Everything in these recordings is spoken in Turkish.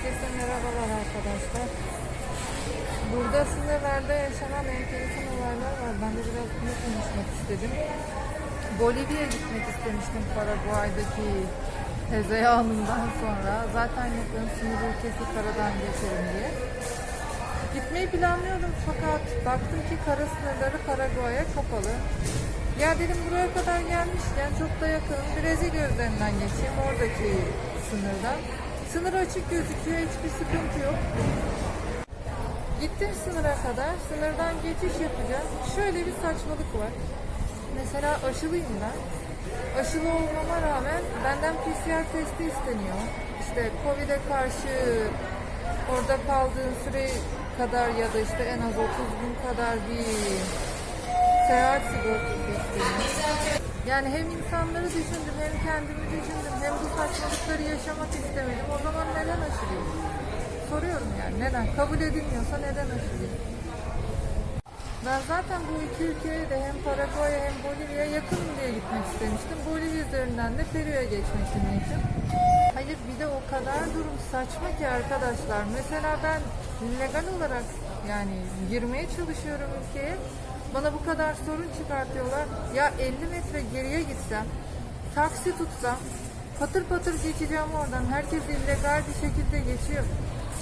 Herkese merhabalar arkadaşlar. Burada sınırlarda yaşanan enteresan olaylar var. Ben de biraz bunu konuşmak istedim. Bolivya'ya gitmek istemiştim Paraguay'daki hezeyanından sonra. Zaten yakın sınır ülkesi karadan geçerim diye. Gitmeyi planlıyordum fakat baktım ki kara sınırları Paraguay'a kapalı. Ya dedim buraya kadar gelmişken çok da yakın Brezilya üzerinden geçeyim oradaki sınırdan. Sınır açık gözüküyor hiçbir sıkıntı yok. Gittim sınıra kadar sınırdan geçiş yapacağım. Şöyle bir saçmalık var. Mesela aşılıyım ben. Aşılı olmama rağmen benden PCR testi isteniyor. İşte Covid'e karşı orada kaldığın süre kadar ya da işte en az 30 gün kadar bir seyahat sigortası isteniyor. Yani hem insanları düşündüm hem kendimi düşündüm hem bu saçmalıkları yaşamak istemedim. O zaman neden aşılayayım? Soruyorum yani neden? Kabul edilmiyorsa neden aşılayayım? Ben zaten bu iki ülkeye de hem Paraguay'a hem Bolivya'ya yakın diye gitmek istemiştim. Bolivya üzerinden de Peru'ya geçmek niyetim. Hayır bir de o kadar durum saçma ki arkadaşlar. Mesela ben legal olarak yani girmeye çalışıyorum ülkeye. Bana bu kadar sorun çıkartıyorlar. Ya 50 metre geriye gitsem, taksi tutsam, patır patır geçeceğim oradan. Herkes illegal bir şekilde geçiyor.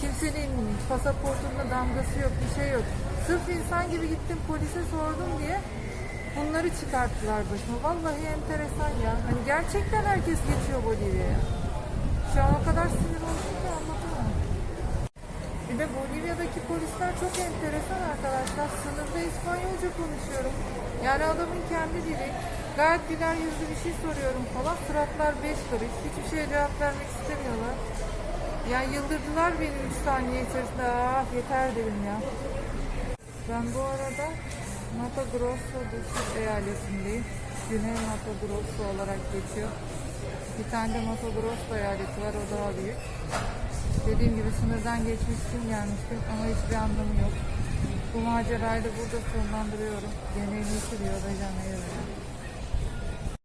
Kimsenin pasaportunda damgası yok, bir şey yok. Sırf insan gibi gittim polise sordum diye bunları çıkarttılar başıma. Vallahi enteresan ya. Hani gerçekten herkes geçiyor Bolivya'ya. Şu an o kadar sinir oldum ki anlatamam. Bir de Bolivya'daki polisler çok enteresan arkadaşlar. Sınırda İspanyolca konuşuyorum. Yani adamın kendi dili. Gayet güler yüzlü bir şey soruyorum falan. Suratlar beş karış. Hiçbir şeye cevap vermek istemiyorlar. Yani yıldırdılar beni 3 saniye içerisinde. Ah yeter dedim ya. Ben bu arada Mato Grosso do Sul eyaletindeyim. Güney Mato Grosso olarak geçiyor. Bir tane de Mato Grosso eyaleti var, o daha büyük. Dediğim gibi sınırdan geçmek için gelmiştim ama hiçbir anlamı yok. Bu macerayı da burada sonlandırıyorum. Gene Rio de Janeiro.